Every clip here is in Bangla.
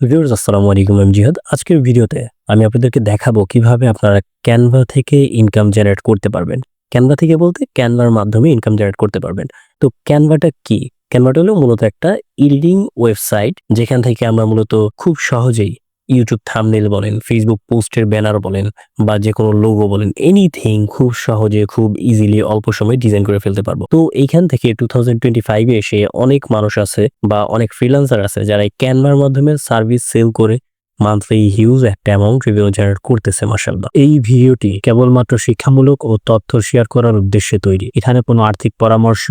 ভিউয়ার্স, আসসালামু আলাইকুম, আমি জিহাদ। আজকের ভিডিওতে আমি আপনাদেরকে দেখাবো কীভাবে আপনারা ক্যানভা থেকে ইনকাম জেনারেট করতে পারবেন। ক্যানভা থেকে বলতে ক্যানভার মাধ্যমে ইনকাম জেনারেট করতে পারবেন। তো ক্যানভাটা কি? ক্যানভাটা হলো মূলত একটা ইল্ডিং ওয়েবসাইট, যেখান থেকে আমরা মূলত খুব সহজেই ইউটিউব থামনেল বলেন ফেসবুক পোস্টের ব্যানার বলেন, বা যে কোনো লোগো বলেন এনিথিং খুব সহজে, খুব ইজিলি অল্প সময়ে ডিজাইন করে ফেলতে পারব। তো এইখান থেকে টু থাউজেন্ড টোয়েন্টি এসে অনেক মানুষ আছে, বা অনেক ফ্রিল্যান্সার আছে, যারা এই ক্যানভার মাধ্যমে সার্ভিস সেল করে মান্থলি হিউজ একটা অ্যামাউন্ট রেভিনিউ জেনারেট করতেছে মাসাল্লাহ এই ভিডিওটি কেবলমাত্র শিক্ষামূলক ও তথ্য শেয়ার করার উদ্দেশ্যে তৈরি। এখানে কোনো আর্থিক পরামর্শ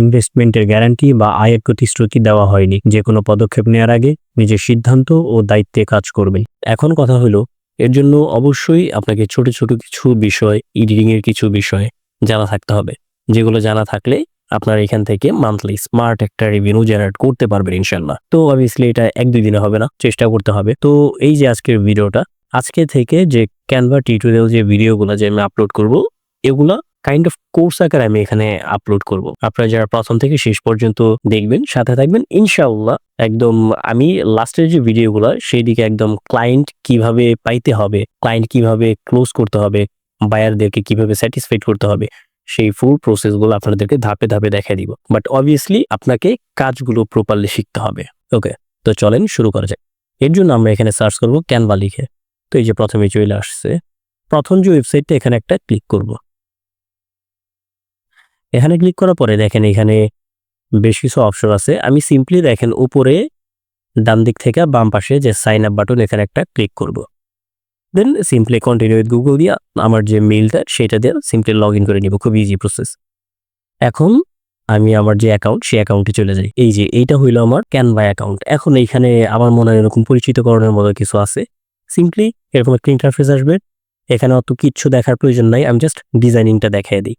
ইনভেস্টমেন্টের গ্যারান্টি বা আয়ের প্রতিশ্রুতি দেওয়া হয়নি। যে কোনো পদক্ষেপ নেওয়ার আগে নিজের সিদ্ধান্ত ও দায়িত্বে কাজ করবে। এখন কথা হলো, এর জন্য অবশ্যই আপনাকে ছোট ছোট কিছু বিষয় এডিটিং এর কিছু বিষয় জানা থাকতে হবে। যেগুলো জানা থাকলে আপনার এখান থেকে মান্থলি স্মার্ট একটা রেভিনিউ জেনারেট করতে পারবেন ইনশাল্লাহ তো অবভিয়াসলি এটা এক দুই দিনে হবে না, চেষ্টা করতে হবে। তো এই যে আজকের ভিডিওটা আজকে থেকে যে ক্যানভা টিউটোরিয়াল যে ভিডিওগুলো যে আমি আপলোড করব, এগুলা কাইন্ড অফ কোর্স আকারে আমি এখানে আপলোড করব। আপনারা যারা প্রথম থেকে শেষ পর্যন্ত দেখবেন, সাথে থাকবেন, ইনশাআল্লাহ একদম আমি লাস্টের যে ভিডিওগুলো সেই দিকে একদম ক্লায়েন্ট কীভাবে পাইতে হবে ক্লায়েন্ট কীভাবে ক্লোজ করতে হবে, বায়ারদেরকে কীভাবে স্যাটিসফাইড করতে হবে, সেই ফুল প্রসেসগুলো আপনাদেরকে ধাপে ধাপে দেখাই দিব। বাট অবভিয়াসলি আপনাকে কাজগুলো প্রপারলি শিখতে হবে। ওকে তো চলেন শুরু করা যাক। এর জন্য আমরা এখানে সার্চ করব ক্যানভা লিখে। তো এই যে প্রথমে চলে আসছে। প্রথম যে ওয়েবসাইটটা এখানে একটা ক্লিক করব। এখানে ক্লিক করার পরে দেখেন এখানে বেশ কিছু অপশন আছে। আমি সিম্পলি দেখেন উপরে ডান দিক থেকে বাম পাশে যে সাইন আপ বাটন এখানে একটা ক্লিক করব। Then simply continue with Google দিয়া আমার যে মেইলটা সেটা দিয়ে সিম্পলি লগ ইন করে নিব। খুব ইজি প্রসেস এখন আমি আমার যে অ্যাকাউন্ট সেই অ্যাকাউন্টে চলে যাই। এই যে এইটা হইল আমার ক্যানভা অ্যাকাউন্ট এখন এইখানে আমার মনে হয় এরকম পরিচিতকরণের মতো কিছু আছে। সিম্পলি এরকম একটা ইন্টারফেস আসবে। এখানে অত কিচ্ছু দেখার প্রয়োজন নাই। আমি জাস্ট ডিজাইনিংটা দেখাই দিই।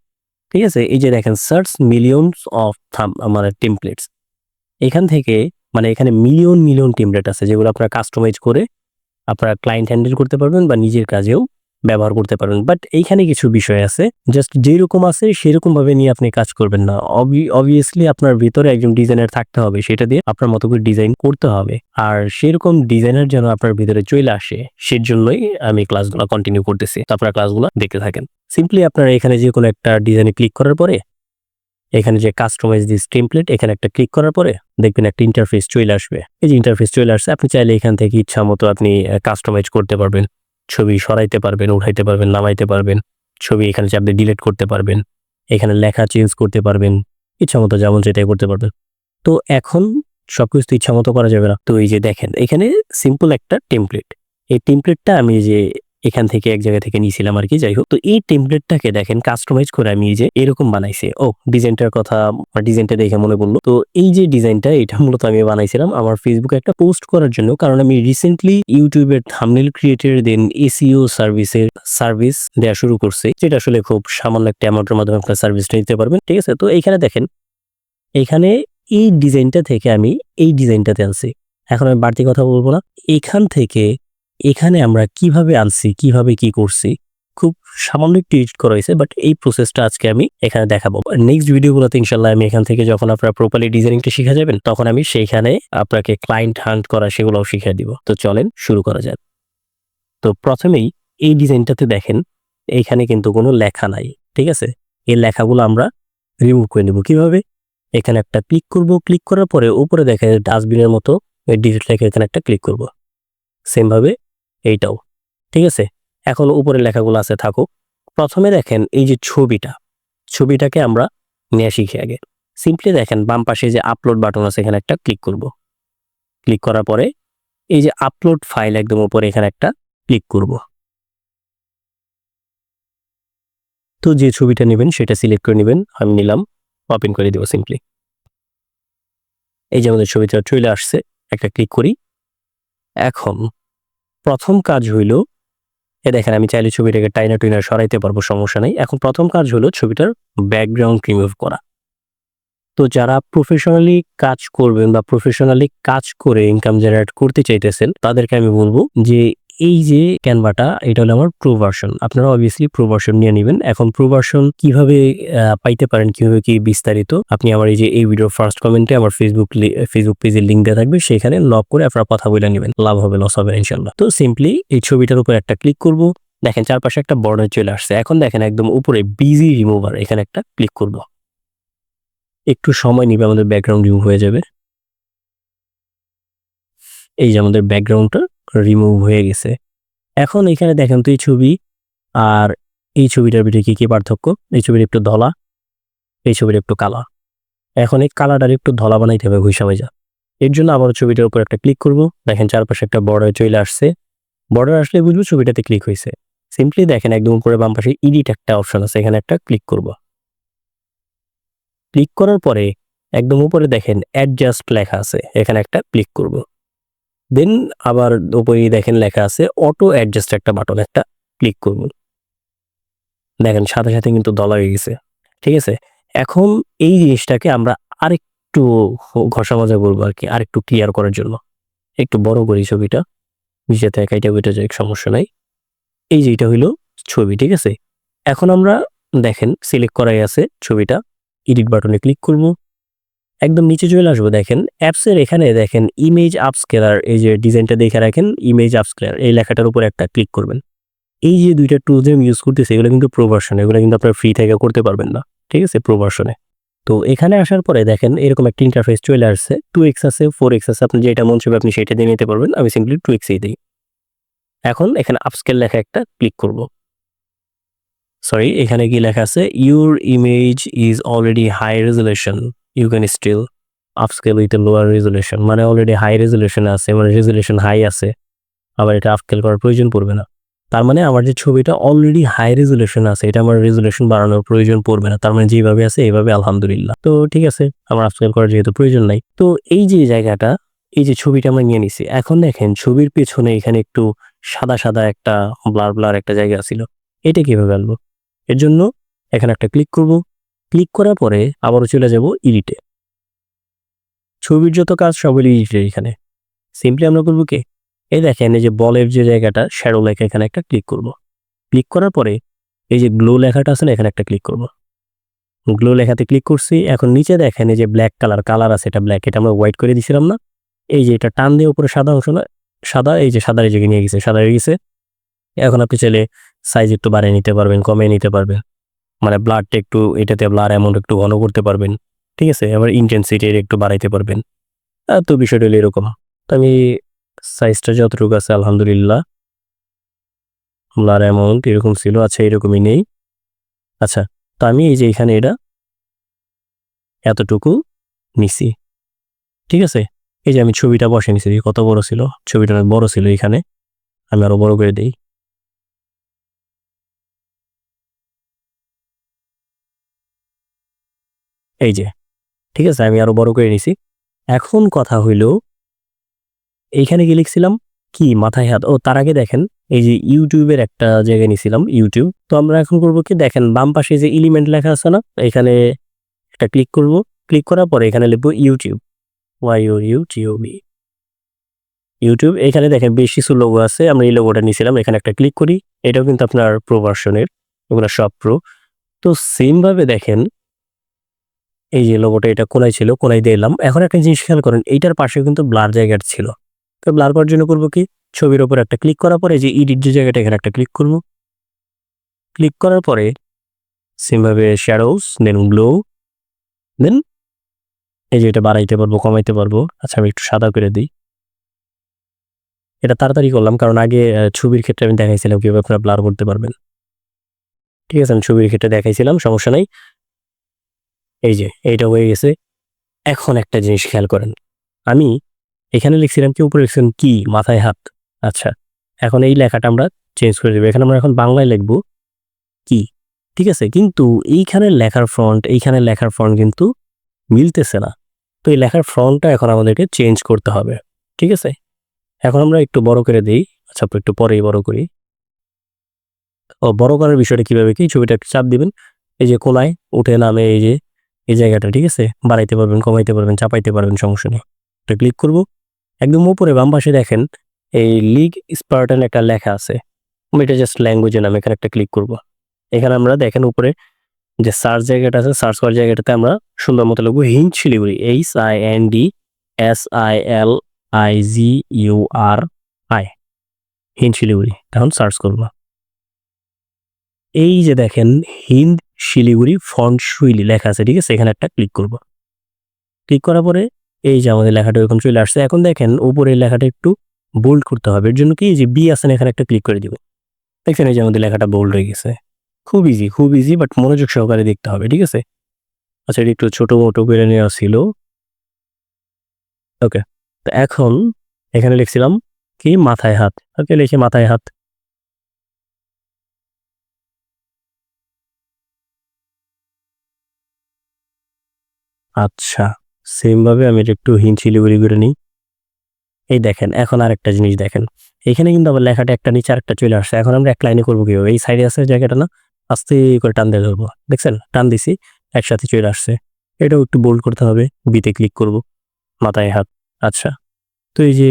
ঠিক আছে? এই যে দেখেন সার্চ মিলিয়নস অফ থাম মানে টেমপ্লেটস এখান থেকে মানে এখানে মিলিয়ন মিলিয়ন টেমপ্লেট আছে যেগুলো আপনারা কাস্টমাইজ করে আপনারা ক্লায়েন্ট হ্যান্ডেল করতে পারবেন বা নিজের কাজেও ব্যবহার করতে পারবেন বাট এইখানে কিছু বিষয় আছে। জাস্ট যেরকম আছে সেরকম ভাবে নিয়ে আপনি কাজ করবেন না। অবভিয়াসলি আপনার ভিতরে একজন ডিজাইনার থাকতে হবে। সেটা দিয়ে আপনার মতো করে ডিজাইন করতে হবে। আর সেরকম ডিজাইনার যেন আপনার ভিতরে চলে আসে, সেজন্যই আমি ক্লাসগুলো কন্টিনিউ করতেছি। তো আপনারা ক্লাসগুলো দেখতে থাকেন। সিম্পলি আপনারা এখানে যে কোনো একটা ডিজাইনে ক্লিক করার পরে, এখানে যে কাস্টমাইজ দিস টেমপ্লেট এখানে একটা ক্লিক করার পরে দেখবেন একটা ইন্টারফেস চলে আসবে। এই যে ইন্টারফেস চলে আসছে, আপনি চাইলে এখান থেকে ইচ্ছা মতো আপনি কাস্টমাইজ করতে পারবেন। ছবি সরাইতে পারবেন, উঠাইতে পারবেন, নামাইতে পারবেন, ছবি এখানে আপনি ডিলিট করতে পারবেন, এখানে লেখা চেঞ্জ করতে পারবেন, ইচ্ছা মতো যেমন সেটাই করতে পারবেন। তো এখন সব কিছু তো ইচ্ছা মতো করা যাবে না। তো এই যে দেখেন, এখানে সিম্পল একটা টেমপ্লেট এই টেমপ্লেটটা আমি যে এখান থেকে এক জায়গা থেকে নিয়েছিলাম আর কি, যাই হোক। তো এই টেমপ্লেটটাকে দেখেন কাস্টমাইজ করে আমি যে এরকম বানাইছি। ও ডিজাইনটার কথা ডিজাইনটা দেখে মনে পড়ল। তো এই যে ডিজাইনটা এটা মূলত আমি বানাইছিলাম আমার ফেসবুকে একটা পোস্ট করার জন্য। কারণ আমি রিসেন্টলি ইউটিউবের থামনেল ক্রিয়েটর দেন এসিও সার্ভিসের সার্ভিস দেওয়া শুরু করছে। যেটা আসলে খুব সামান্য একটা অ্যামাউন্টের মাধ্যমে আপনার সার্ভিসটা নিতে পারবেন, ঠিক আছে? তো এইখানে দেখেন এইখানে এই ডিজাইনটা থেকে আমি এই ডিজাইনটাতে আনছি। এখন আমি বাড়তি কথা বলব না। এখান থেকে এখানে আমরা কীভাবে আনছি, কীভাবে কি করছি, খুব সামান্য একটু এডিট করা হয়েছে বাট এই প্রসেসটা আজকে আমি এখানে দেখাবো। নেক্সট ভিডিওগুলোতে ইনশাল্লাহ আমি এখান থেকে যখন আপনারা প্রপারলি ডিজাইনিংটা শিখে যাবেন, তখন আমি সেইখানে আপনাকে ক্লায়েন্ট হান্ট করা সেগুলোও শিখিয়ে দিব। তো চলেন শুরু করা যাক। তো প্রথমেই এই ডিজাইনটাতে দেখেন এইখানে কিন্তু কোনো লেখা নাই, ঠিক আছে? এই লেখাগুলো আমরা রিমুভ করে নেব। কীভাবে? এখানে একটা ক্লিক করব। ক্লিক করার পরে উপরে দেখে ডাস্টবিনের মতো ডিজিট লেখা এখানে একটা ক্লিক করব। সেম ভাবে এইটাও, ঠিক আছে? এখন উপরে লেখাগুলো আছে থাকুক। প্রথমে দেখেন এই যে ছবিটা, ছবিটাকে আমরা নিয়ে শিখি আগে। সিম্পলি দেখেন বাম পাশে যে আপলোড বাটন আছে এখানে একটা ক্লিক করব। ক্লিক করার পরে এই যে আপলোড ফাইল একদম উপরে এখানে একটা ক্লিক করব। তো যে ছবিটা নেবেন সেটা সিলেক্ট করে নেবেন, আমি নিলাম ওপেন করে দেবো সিম্পলি এই যে আমাদের ছবিটা চলে আসছে, একটা ক্লিক করি। এখন প্রথম কাজ হইল, এ দেখেন আমি চাইলে ছবিটাকে টাইনা টুইনা সরাইতে পারব, সমস্যা নেই। এখন প্রথম কাজ হলো ছবিটার ব্যাকগ্রাউন্ড রিমুভ করা। তো যারা প্রফেশনালি কাজ করবেন বা প্রফেশনালি কাজ করে ইনকাম জেনারেট করতে চাইতেছেন, তাদেরকে আমি বলব যে এই যে ক্যানভাটা এটা হলো আমার প্রো ভার্সন আপনারা অবভিয়াসলি প্রো ভার্সন নিয়ে নেবেন। এখন প্রো ভার্সন কীভাবে পাইতে পারেন, কীভাবে কি বিস্তারিত, আপনি আমার এই যে, এই ভিডিও ফার্স্ট কমেন্টে আমার ফেসবুক ফেসবুক পেজের লিঙ্ক দেওয়া থাকবে। সেখানে লক করে আপনারা কথা বলে নেবেন। লাভ হবে লস হবে ইনশাল্লাহ তো সিম্পলি এই ছবিটার উপর একটা ক্লিক করব। দেখেন, চারপাশে একটা বর্ডার চলে আসছে। এখন দেখেন, একদম উপরে বিজি রিমুভার এখানে একটা ক্লিক করব। একটু সময় নিবে, আমাদের ব্যাকগ্রাউন্ড রিমুভ হয়ে যাবে। এই যে আমাদের ব্যাকগ্রাউন্ডটা রিমুভ হয়ে গেছে। এখন এখানে দেখেন তো এই ছবি, আর এই ছবিটার ভিতরে কি কি পার্থক্য? এই ছবির একটু ধলা, এই ছবির একটু কালা। এখন এই কালারটার একটু ধলা বানাইতে হবে ঘুষা যা এর জন্য আবার ছবিটার উপর একটা ক্লিক করব। দেখেন চারপাশে একটা বর্ডার চলে আসছে। বর্ডার আসলে বুঝব ছবিটাতে ক্লিক হয়েছে। সিম্পলি দেখেন একদম উপরে বাম পাশে ইডিট একটা অপশন আছে, এখানে একটা ক্লিক করব। ক্লিক করার পরে একদম উপরে দেখেন অ্যাডজাস্ট লেখা আছে, এখানে একটা ক্লিক করব। দেন আবার উপরে দেখেন লেখা আছে অটো অ্যাডজাস্ট একটা বাটন একটা ক্লিক করব দেখেন সাথে সাথে কিন্তু দলা হয়ে গেছে, ঠিক আছে? এখন এই জিনিসটাকে আমরা আরেকটু ঘষা মাজা করব আর কি, আরেকটু ক্লিয়ার করার জন্য। একটু বড় করি ছবিটা নিচে থেকে এটা ওইটা যাই সমস্যা নাই। এই যে এটা হইল ছবি, ঠিক আছে? এখন আমরা দেখেন সিলেক্ট করাই আছে ছবিটা এডিট বাটনে ক্লিক করব। একদম নিচে চলে আসব, দেখেন। অ্যাপসের এখানে দেখেন ইমেজ আপস্কেলার এই যে ডিজাইনটা দেখে রাখেন ইমেজ আপস্কেলার এই লেখাটার উপর একটা ক্লিক করবেন। এই যে দুইটা টুলস আমি ইউজ করতেছি, এগুলো কিন্তু প্রোভার্সন এগুলো কিন্তু আপনার ফ্রি থেকে করতে পারবেন না, ঠিক আছে? প্রোভার্সনে তো এখানে আসার পরে দেখেন, এরকম একটা ইন্টারফেস চলে আসছে টু এক্স আছে ফোর এক্স আছে, আপনি যেটা মন চাইবে আপনি সেটা দিয়ে নিতে পারবেন, আমি সিম্পলি টু এক্সেই দিই। এখন এখানে আপস্কেল লেখা একটা ক্লিক করব। সরি এখানে কি লেখা আছে your image is already high resolution you can still upscale with lower resolution মানে অলরেডি হাই রেজুলেশন আছে মানে রেজুলেশন হাই আছে, আবার এটা আপস্কেল করার প্রয়োজন পড়বে না। তার মানে আমার যে ছবিটা অলরেডি হাই রেজুলেশন আছে, এটা আমার রেজুলেশন বাড়ানোর প্রয়োজন পড়বে না। তার মানে যেভাবে আছে এইভাবে আলহামদুলিল্লাহ। তো ঠিক আছে, আমার আপস্কেল করার যেহেতু প্রয়োজন নাই। তো এই যে জায়গাটা, এই যে ছবিটা আমরা নিয়ে নিছি, এখন দেখেন ছবির পেছনে এখানে একটু সাদা সাদা একটা ব্লার ব্লার একটা জায়গা ছিল। এটা কীভাবে আনব এর জন্য এখানে একটা ক্লিক করব। ক্লিক করার পরে আবারও চলে যাব ইডিটে ছবির যত কাজ সবই ইডিটে এখানে। সিম্পলি আমরা করব কি? এই দেখেন, এই যে বলের যে জায়গাটা শ্যাডো লেখা এখানে একটা ক্লিক করব। ক্লিক করার পরে এই যে গ্লো লেখাটা আছে না, এখানে একটা ক্লিক করব। গ্লো লেখাতে ক্লিক করছি, এখন নিচে দেখেন এই যে ব্ল্যাক কালার কালার আছে, এটা ব্ল্যাক এটা আমরা হোয়াইট করে দিছিলাম না। এই যে এটা টান দিয়ে উপরে সাদা অংশ না, সাদা, এই যে সাদা এই নিয়ে গেছে, সাদা হয়ে গেছে। এখন আপনি চাইলে সাইজ একটু বাড়িয়ে নিতে পারবেন, কমিয়ে নিতে পারবেন। মানে ব্লাডটা একটু এটাতে ব্লাড অ্যামাউন্ট একটু ঘন করতে পারবেন, ঠিক আছে? আবার ইন্টেন্সিটি একটু বাড়াইতে পারবেন। তো বিষয়টা হলো এরকম। তো আমি সাইজটা যতটুকু আছে, আলহামদুলিল্লাহ ব্লাড অ্যামাউন্ট এরকম ছিল আচ্ছা এরকমই নেই। আচ্ছা তো আমি এই যে এখানে এটা এতটুকু নিছি, ঠিক আছে? এই যে আমি ছবিটা বসে নিছি কত বড় ছিল? ছবিটা বড় ছিল এখানে, আমি আরও বড় করে দিই। এই যে, ঠিক আছে, আমি আরও বড় করে নিছি। এখন কথা হইল, এইখানে কি লিখছিলাম কি মাথায় হাত? ও, তার আগে দেখেন, এই যে ইউটিউবের একটা জায়গায় নিছিলাম, ইউটিউব। তো আমরা এখন করব কি, দেখেন, বাম পাশে যে এলিমেন্ট লেখা আছে না, এখানে একটা ক্লিক করব। ক্লিক করার পরে এখানে লিখব YouTube. Y U T B YouTube, এখানে দেখেন বেশ কিছু লোগো আছে, আমরা এই লোগোটা নিয়েছিলাম এখানে একটা ক্লিক করি। এটাও কিন্তু আপনার প্রো ভার্সনের ওগুলো সব প্রো তো সেমভাবে দেখেন এই যে লোগোটা এটা কোনায় ছিল, কোনায় দিয়ে এলাম। এখন একটা জিনিস খেয়াল করেন, এইটার পাশে কিন্তু ব্লার জায়গাটা ছিল। তো ব্লার করার জন্য করব কি? ছবির ওপর একটা ক্লিক করার পরে যে ইডিট যে জায়গাটা, এখানে একটা ক্লিক করব। ক্লিক করার পরে সেমভাবে শ্যাডোস দেন গ্লো দেন এই যে এটা বাড়াইতে পারব, কমাইতে পারব। আচ্ছা আমি একটু সাদা করে দিই। এটা তাড়াতাড়ি করলাম, কারণ আগে ছবির ক্ষেত্রে আমি দেখাইছিলাম কীভাবে আপনারা ব্লার করতে পারবেন। ঠিক আছে, আমি ছবির ক্ষেত্রে দেখাইছিলাম, সমস্যা নাই। এই যে, এইটা হয়ে গেছে। এখন একটা জিনিস খেয়াল করেন। আমি এখানে লিখছিলাম কি, উপরে লিখছিলাম কি, মাথায় হাত। আচ্ছা এখন এই লেখাটা আমরা চেঞ্জ করে দেবো। এখানে আমরা এখন বাংলায় লিখব কি, ঠিক আছে? কিন্তু এইখানে লেখার ফ্রন্ট এইখানে লেখার ফ্রন্ট কিন্তু মিলতেছে না। তো এই লেখার ফ্রন্টটা এখন আমাদেরকে চেঞ্জ করতে হবে, ঠিক আছে? এখন আমরা একটু বড় করে দিই। আচ্ছা একটু পরেই বড় করি। ও, বড় করার বিষয়টা কীভাবে কি? ছবিটা চাপ দিবেন। এই যে কোনায় উঠে নামে এই যে এই জায়গাটা, ঠিক আছে? বাড়াইতে পারবেন, কমাইতে পারবেন, চাপাইতে পারবেন, সমস্যা নেই। এটা ক্লিক করব। একদম উপরে, বাম পাশে দেখেন, এই লিগ স্পার্টান একটা লেখা আছে। আমি এটা জাস্ট ল্যাঙ্গুয়েজের নাম এখানে একটা ক্লিক করব। এখানে আমরা দেখেন উপরে যে সার্চ জায়গাটা আছে সার্চ করার জায়গাটাতে আমরা সুন্দর মতো লিখব Hind Siliguri H I N D S I L I G U R I Hind Siliguri তখন সার্চ করব। এই যে দেখেন, হিন্দ শিলিগুড়ি ফন্ট সুইলি লেখা আছে, ঠিক আছে? এখানে একটা ক্লিক করব। ক্লিক করার পরে এই যে আমাদের লেখাটা এরকম চলে আসছে। এখন দেখেন, উপরের লেখাটা একটু বোল্ড করতে হবে। এর জন্য কি? যে বি আছেন এখানে একটা ক্লিক করে দিব। দেখছেন এই যে আমাদের লেখাটা বোল্ড হয়ে গেছে। খুব ইজি খুব ইজি বাট মনোযোগ সহকারে দেখতে হবে, ঠিক আছে? আচ্ছা এটা একটু ছোট মোটো করে নেওয়া ছিল। ওকে তো এখন এখানে লিখছিলাম কি? মাথায় হাত। ওকে লিখে মাথায় হাত। আচ্ছা সেম ভাবে আমি এটা একটু হিন শিলিগুড়ি করে নিই। এই দেখেন, এখন আরেকটা জিনিস দেখেন। এখানে কিন্তু আবার লেখাটা একটা নিচে আরেকটা চলে আসছে। এখন আমরা এক লাইনে করব কীভাবে? এই সাইডে আছে জায়গাটা না? আস্তে করে টান দিয়ে ধরবো। দেখছেন? টান দিছি, একসাথে চলে আসছে। এটাও একটু বোল্ড করতে হবে। বিতে ক্লিক করব। মাথায় হাত। আচ্ছা তো এই যে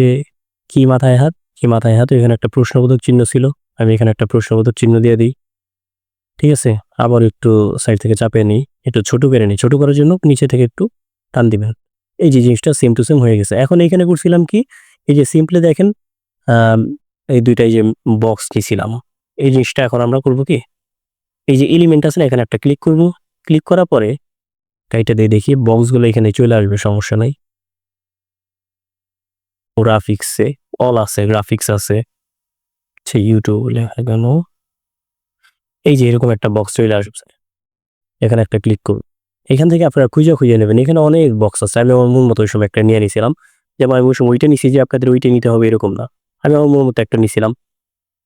কি মাথায় হাত? কি মাথায় হাত? এখানে একটা প্রশ্নবোধক চিহ্ন ছিল। আমি এখানে একটা প্রশ্নবোধক চিহ্ন দিয়ে দিই। ঠিক আছে, আবার একটু সাইড থেকে চাপিয়ে নিই, একটু ছোট করে নিই। ছোট করার জন্য নিচে থেকে একটু টান দিবেন। এই যে জিনিসটা সেম টু সেম হয়ে গেছে। এখন এখানে করছিলাম কি, এই যে সিম্পলি দেখেন এই দুইটাই যে বক্স নিয়েছিলাম এই জিনিসটা এখন আমরা করব কি, এই যে এলিমেন্ট আছে না, এখানে একটা ক্লিক করব। ক্লিক করার পরে কাইটা দিয়ে দেখি বক্সগুলো এখানে চলে আসবে, সমস্যা নাই। গ্রাফিক্সে অল আছে গ্রাফিক্স আছে। ইউটিউব লেখা কেন? এই যে এরকম একটা বক্স চলে আসবে এখানে একটা ক্লিক করুন। এখান থেকে আপনারা খুঁজে খুঁজে নেবেন। এখানে অনেক বক্স আছে। আমি আমার মন মতো ওই সময় একটা নিয়ে নিয়েছিলাম যেমন আমি ওই সময় ওইটা নিছি যে আপনাদের ওইটা নিতে হবে, এরকম না। আমি আমার মন মতো একটা নিছিলাম।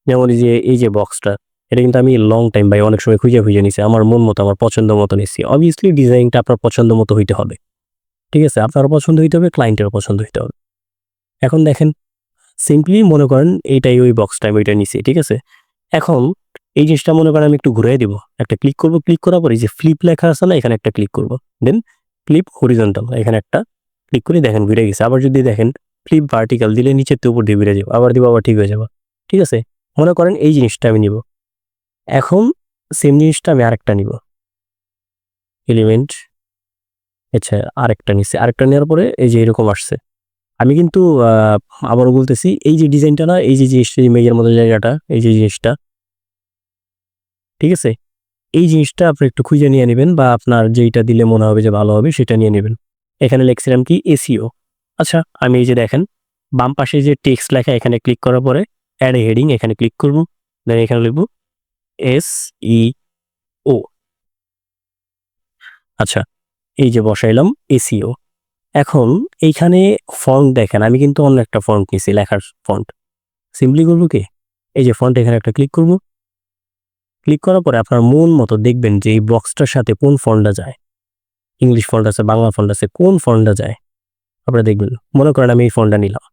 যেমন যে, এই যে বক্সটা এটা কিন্তু আমি লং টাইম বাই অনেক সময় খুঁজে খুঁজে নিছি। আমার মন মতো, আমার পছন্দ মতো নিছি। অবভিয়াসলি ডিজাইনটা আপনার পছন্দ মতো হইতে হবে। ঠিক আছে? আপনারও পছন্দ হইতে হবে ক্লায়েন্টেরও পছন্দ হইতে হবে। এখন দেখেন সিম্পলি মনে করেন, এইটাই ওই বক্সটা আমি ওইটা নিছি। ঠিক আছে? এখন এই জিনিসটা মনে করেন আমি একটু ঘুরিয়ে দিব। একটা ক্লিক করব ক্লিক করার পরে এই যে ফ্লিপ লেখা আছে না, এখানে একটা ক্লিক করব। দেন ফ্লিপ হরিজন্টাল এখানে একটা ক্লিক করে, দেখেন ঘুরে গেছে। আবার যদি দেখেন ফ্লিপ ভার্টিক্যাল দিলে নিচের তো উপর দিয়ে ঘুরে যাব, আবার দিব, আবার ঠিক হয়ে যাব। ঠিক আছে? মনে করেন এই জিনিসটা আমি নিব। এখন সেম জিনিসটা আমি আরেকটা নিব। এলিমেন্ট আচ্ছা আরেকটা নিচ্ছে আরেকটা নেওয়ার পরে এই যে এরকম আসছে। আমি কিন্তু আবারও বলতেছি, এই যে ডিজাইনটা না, এই যে জিনিসটা মেঘের মতো জায়গাটা, এই যে জিনিসটা ঠিক আছে? এই জিনিসটা আপনি একটু খুঁজে নিয়ে নেবেন বা আপনার যেইটা দিলে মনে হবে যে ভালো হবে সেটা নিয়ে নেবেন। এখানে লিখছিলাম কি এসিও আচ্ছা আমি এই যে দেখেন, বাম পাশে যে টেক্সট লেখা এখানে ক্লিক করার পরে অ্যাড হেডিং এখানে ক্লিক করব। দেন এখানে লিখব এস ই ও আচ্ছা এই যে বসাইলাম এসিও এখন এইখানে ফন্ট দেখেন, আমি কিন্তু অন্য একটা ফন্ট নিছি, লেখার ফন্ট। সিম্পলি করব কি? এই যে ফন্ট এখানে একটা ক্লিক করব। ক্লিক করার পরে আপনার মন মতো দেখবেন যে এই বক্সটার সাথে কোন ফন্টটা যায়। ইংলিশ ফন্ট আছে, বাংলা ফন্ট আছে, কোন ফন্টটা যায়? আপনারা দেখবেন, মনে করেন আমি এই ফন্টটা নিলাম।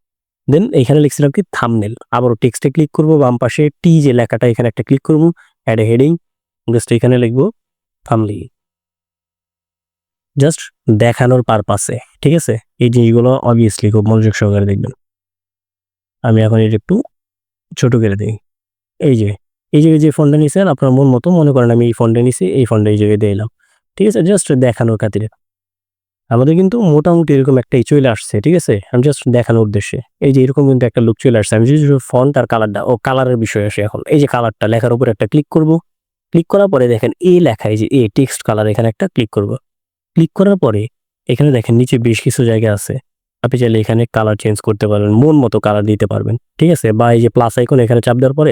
দেন এখানে লিখছিলাম কি থামনেল আবারও টেক্সটে ক্লিক করব, বাম পাশে টি যে লেখাটা, এখানে একটা ক্লিক করব অ্যাড এ হেডিং জাস্ট এখানে লিখব থামলি জাস্ট দেখানোর পারপাসে ঠিক আছে? এই জিনিসগুলো অবভিয়াসলি খুব মনোযোগ সহকারে দেখবেন। আমি এখন এটা একটু ছোট করে দিই। এই যে এই জায়গায় যে ফোনটা নিছেন, আপনার মন মতো মনে করেন আমি এই ফোনটা নিয়েছি এই ফোনটা এই জায়গায় দিয়ে এলাম। ঠিক আছে? জাস্ট দেখানোর খাতিরে। আমাদের কিন্তু মোটামুটি এরকম একটাই চলে আসছে, ঠিক আছে? আমি জাস্ট দেখানোর উদ্দেশ্যে। এই যে এরকম কিন্তু একটা লুক চলে আসছে। আমি যদি ফন্ট আর কালারটা ও কালারের বিষয় আসে এখন। এই যে কালারটা লেখার উপর একটা ক্লিক করব। ক্লিক করার পরে দেখেন এই লেখা, এই যে এ টেক্সট কালার এখানে একটা ক্লিক করব। ক্লিক করার পরে এখানে দেখেন নিচে বেশ কিছু জায়গা আছে। আপনি চাইলে এখানে কালার চেঞ্জ করতে পারবেন মন মতো কালার দিতে পারবেন। ঠিক আছে? বা এই যে প্লাস আইকন এখানে চাপ দেওয়ার পরে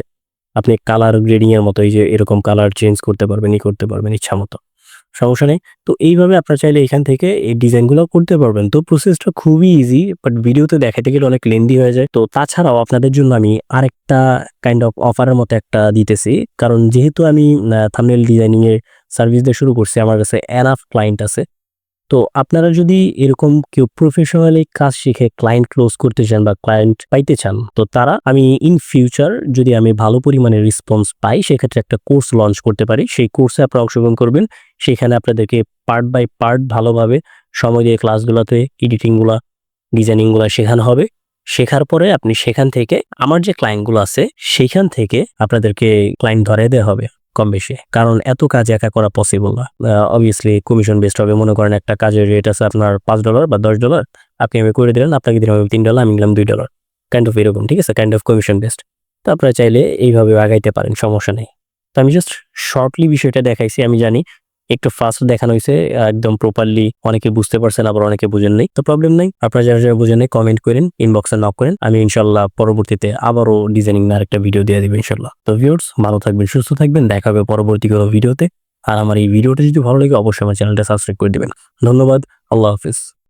আপনি কালার গ্রেডিং এর মতো, এই যে এরকম কালার চেঞ্জ করতে পারবেন, ই করতে পারবেন ইচ্ছা মতো। সমস্যা নেই। তো এইভাবে আপনারা চাইলে এখান থেকে এই ডিজাইনগুলো করতে পারবেন। তো প্রসেসটা খুবই ইজি বাট ভিডিওতে দেখাতে গেলে অনেক লেন্দি হয়ে যায়। তো তাছাড়াও আপনাদের জন্য আমি আরেকটা কাইন্ড অফ অফারের মতো একটা দিতেছি। কারণ যেহেতু আমি থামনেল ডিজাইনিং এর সার্ভিস দিয়ে শুরু করছি, আমার কাছে এনাফ ক্লায়েন্ট আছে। তো আপনারা যদি এরকম কেউ প্রফেশনালি কাজ শিখে ক্লায়েন্ট ক্লোজ করতে চান বা ক্লায়েন্ট পাইতে চান, তো তারা আমি ইন ফিউচার যদি আমি ভালো পরিমাণে রেসপন্স পাই, সেক্ষেত্রে একটা কোর্স লঞ্চ করতে পারি। সেই কোর্সে আপনারা অংশগ্রহণ করবেন। সেখানে আপনাদেরকে পার্ট বাই পার্ট ভালোভাবে সময় দিয়ে ক্লাসগুলোতে এডিটিংগুলো ডিজাইনিংগুলো শেখানো হবে। শেখার পরে আপনি সেখান থেকে, আমার যে ক্লায়েন্টগুলো আছে, সেখান থেকে আপনাদেরকে ক্লায়েন্ট ধরে দেওয়া হবে। কম বেশি। কারণ এত কাজ একা করা পসিবল না। অবভিয়াসলি কমিশন বেসড হবে। মনে করেন একটা কাজের রেট আছে আপনার পাঁচ ডলার বা দশ ডলার আপনি আমি করে দিলেন, আপনাকে দিলাম তিন ডলার আমি নিলাম দুই ডলার কাইন্ড অফ এরকম, ঠিক আছে? কাইন্ড অফ কমিশন বেস্ট তো আপনারা চাইলে এইভাবে আগাইতে পারেন, সমস্যা নেই। তো আমি জাস্ট শর্টলি বিষয়টা দেখাইছি, আমি জানি একটু ফাস্ট দেখানো হয়েছে একদম প্রপারলি অনেকে বুঝতে পারছেন, আবার অনেকে বুঝেন নেই। তো প্রবলেম নাই। আপনারা যারা যারা বুঝেন নেই কমেন্ট করেন ইনবক্সে নক করেন। আমি ইনশাল্লাহ পরবর্তীতে আবারও ডিজাইনিং না একটা ভিডিও দিয়ে দেবেন ইনশাল্লাহ তো ভিউর্স ভালো থাকবেন, সুস্থ থাকবেন। দেখা হবে পরবর্তী কোনো ভিডিওতে আর আমার এই ভিডিওটা যদি ভালো লাগে, অবশ্যই আমার চ্যানেলটা সাবস্ক্রাইব করে দেবেন। ধন্যবাদ। আল্লাহ হাফিজ।